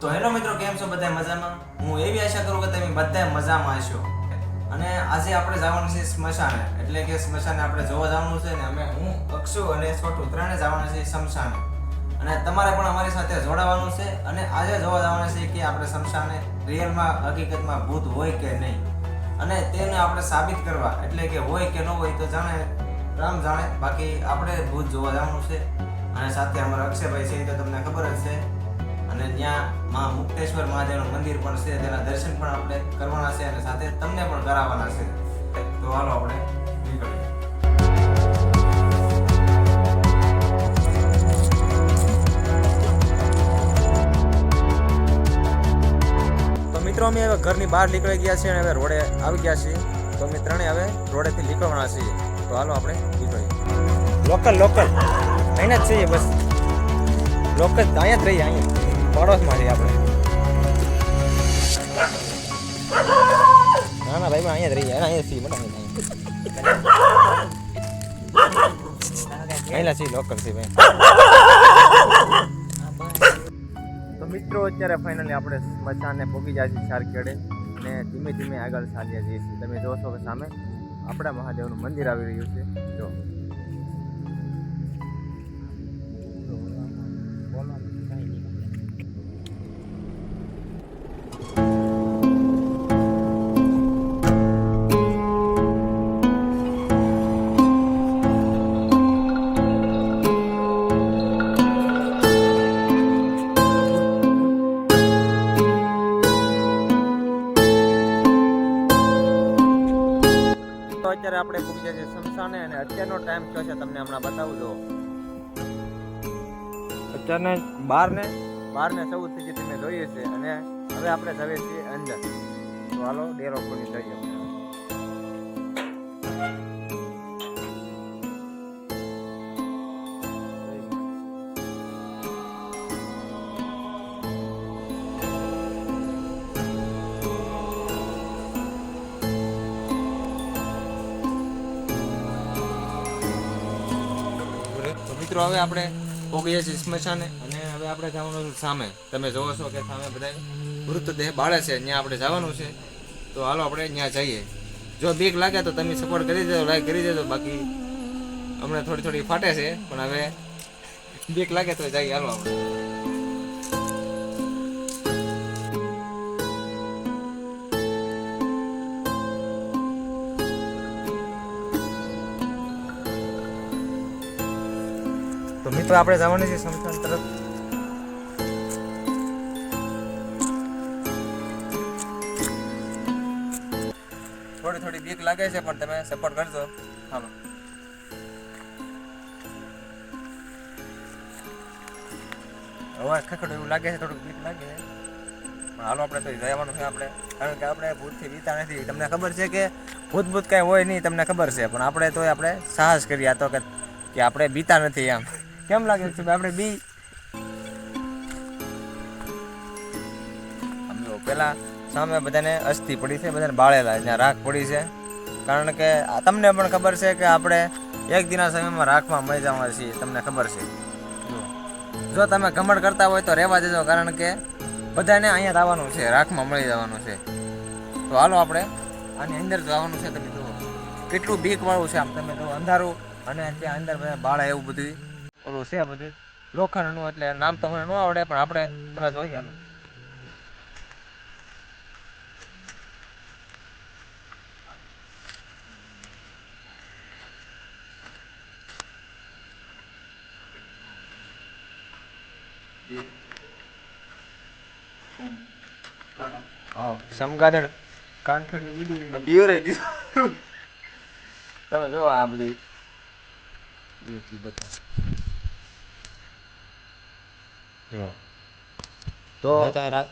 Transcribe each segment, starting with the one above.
તો હેલો મિત્રો, કેમ છો બધા મજામાં? હું એવી આશા કરું કે તમે બધા મજામાં હશો. અને આજે આપણે જવાનું છે સ્મશાને. એટલે કે સ્મશાને આપણે જોવા જવાનું છે ને અમે હું, અક્ષુ અને છોટું ત્રણે જવાના છે સ્મશાને અને તમારે પણ અમારી સાથે જોડાવાનું છે અને આજે જોવા જવાના છે કે આપણે સ્મશાને રિયલમાં, હકીકતમાં ભૂત હોય કે નહીં. અને તેને આપણે સાબિત કરવા, એટલે કે હોય કે ન હોય તો જાણે, રામ જાણે. બાકી આપણે ભૂત જોવા જવાનું છે. અને સાથે અમારા અક્ષયભાઈ છે તો તમને ખબર જ છે. અને ત્યાં મા મુક્તેશ્વર મહાદેવનું મંદિર પણ છે, તેના દર્શન પણ આપણે કરવાના છે અને સાથે તમને પણ કરાવવાના છે. તો હાલો આપણે તો મિત્રો અમે હવે ઘરની બહાર નીકળી ગયા છીએ અને હવે રોડે આવી ગયા છીએ. તો અમે ત્રણે હવે રોડેથી નીકળવાના છીએ. તો હાલો આપણે નીકળીએ. લોકલ લોકલ અહીંયા જ છીએ બસ. લોકલ અહીંયા જ રહીએ, અહીંયા પડોશમાં છીએ આપણે. ના ના ભાઈ અહીંયા જ રહીએ એના અહીંયા સી મને અહીંયા સી લોકલ સી ભાઈ. તો મિત્રો અત્યારે ફાઇનલી આપણે મચાને ભોગી જાય છે ચારખેડે અને ધીમે ધીમે આગળ ચાલ્યા જઈએ છીએ. તમે જોશો કે સામે આપણા મહાદેવનું મંદિર આવી રહ્યું છે. જો. આપણે જાય છે શમશાને અને અત્યારનો ટાઈમ થયો છે તમને હમણાં બતાવું જો અત્યારને બાર ને બાર ને ચૌદથી તમે જોઈએ છે. અને હવે આપણે જઈએ છીએ અંદર. તો હાલો ડેરો ખોલી જઈએ મિત્રો, હવે આપણે પહોંચીએ છીએ સ્મશાને અને હવે આપણે જવાનું સામે. તમે જોવો છો કે સામે બધા મૃતદેહ બાળે છે, ત્યાં આપણે જવાનું છે. તો હાલો આપણે ત્યાં જઈએ. જો બીક લાગે તો તમે સપોર્ટ કરી દેજો લાઈક કરી દેજો. બાકી હમણાં થોડી થોડી ફાટે છે, પણ હવે બીક લાગે તો જઈએ. હાલો આપણે. તો આપણે જવાનું છે સમથાન તરફ. થોડી થોડી બીક લાગે છે, પણ તમે સપોર્ટ કરજો. હાલો. અવાજ ખખડો એવું લાગે છે, થોડુંક બીક લાગે. છે પણ હાલો, આપણે તો જવાનું છે આપણે. કારણ કે આપણે ભૂતથી બીતા નથી. તમને ખબર છે કે ભૂત ભૂત કાંઈ હોય નહીં, તમને ખબર છે. પણ આપણે તોય આપણે સાહસ કરીએ તો કે કે આપણે બીતા નથી એમ. કેમ લાગે છે આપણે બી પેલા સામે બધાને અસ્થિ પડી છે, બધાને બાળેલા જ્યાં રાખ પડી છે. કારણ કે તમને પણ ખબર છે કે આપણે એક દિના સમયમાં રાખમાં મળી જવાના છીએ, તમને ખબર છે. જો તમે ઘમંડ કરતા હોય તો રહેવા દેજો, કારણ કે બધાને અહીંયા આવવાનું છે, રાખમાં મળી જવાનું છે. તો હાલો આપણે આની અંદર જવાનું છે, તમે જુઓ. કેટલું બીક વાળું છે આમ તમે જુઓ, અંધારું અને ત્યાં અંદર બધા બાળા એવું બધું ઓલું છે બધું. લોખંડનું એટલે નામ તો ન આવડે પણ આપણે જોઈએ રહી ગયું તમે જો આ બધી. જો તો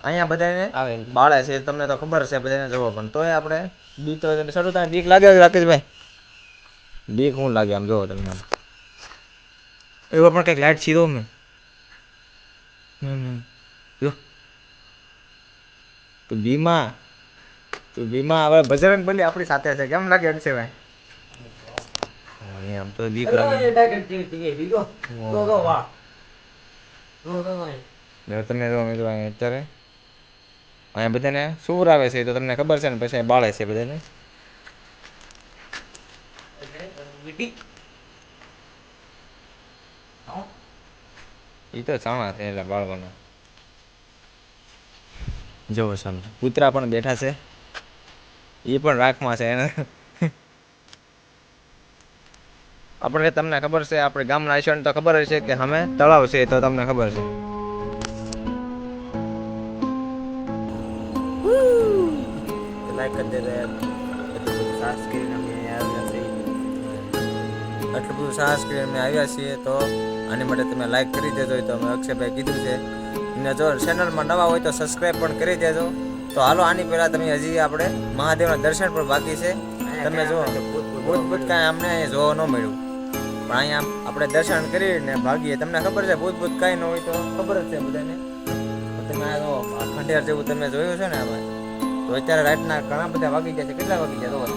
અહીંયા બધાને આવે બાળે છે તમને તો ખબર છે બધાને જવો પણ તોય આપણે બીક તો શરૂ થાય બીક લાગે રાકેશભાઈ. બીક શું લાગે આમ જોવો તમને આમ. એવો પણ કંઈક લાઈટ છીધો મેં. જો. તો બીમા તો બીમા હવે બજરંગ બલી આપણી સાથે છે. કેમ લાગે અક્ષયભાઈ? આમ તો બીક લાગે. જો તમે જો મિત્રો અત્યારે અહીંયા બધાને સુવરાવે છે એ તો તમને ખબર છે ને પછી બાળે છે બધાને. એ તો ચાણા છે એટલે બાળવાના જોવો સામે. કૂતરા પણ બેઠા છે. એ પણ રાખમાં છે એને. આપણે તમને ખબર છે આપણે ગામના આઈશોને તો ખબર જ છે કે અમે તળાવ છે તો તમને ખબર છે. લાઈક કરી દેજો સાસ કરીને અમે આવ્યા છીએ. આટલું બધું સાહસ કરીને અમે આવ્યા છીએ તો આની માટે તમે લાઈક કરી દેજો તો અમે અક્ષયભાઈ કીધું છે. અને જો ચેનલમાં નવા હોય તો સબસ્ક્રાઈબ પણ કરી દેજો. તો હાલો આની પહેલાં તમે હજી આપણે મહાદેવના દર્શન પણ બાકી છે. તમે જો ભૂત ભૂત કાંઈ અમને જોવા ન મળ્યું. પણ અહીંયા આપણે દર્શન કરીને ભાગીએ. તમને ખબર છે ભૂત ભૂત કાંઈ ન હોય તો ખબર જ છે બધાને. તમે આ ખંડેર જેવું તમે જોયું છે ને અમે તો અત્યારે રાતના ઘણા બધા વાગી ગયા છે. કેટલા વાગી ગયા?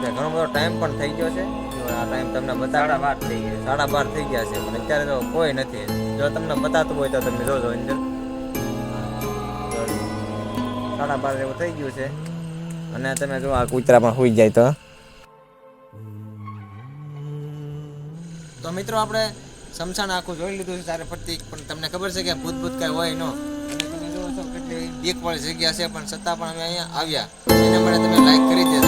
તો ઘણો બધો ટાઈમ પણ થઈ ગયો છે. આ ટાઈમ તમને બતાડા બાર થઈ ગયા સાડા બાર થઈ ગયા છે. પણ અત્યારે તો કોઈ નથી. જો તમને બતાતું હોય તો તમે જોજો અંદર. સાડા બાર જેવું થઈ ગયું છે. અને તમે જો આ કૂતરા પણ સુઈ જાય તો. તો મિત્રો આપણે સમસાન આખું જોઈ લીધું છે, તારે ફરતી પણ તમને ખબર છે કે ભૂત ભૂત કાંઈ હોય ન. અને તમે જોવો જગ્યા છે, પણ છતાં પણ અમે અહીંયા આવ્યા. એના માટે તમે લાઈક કરી દેજો.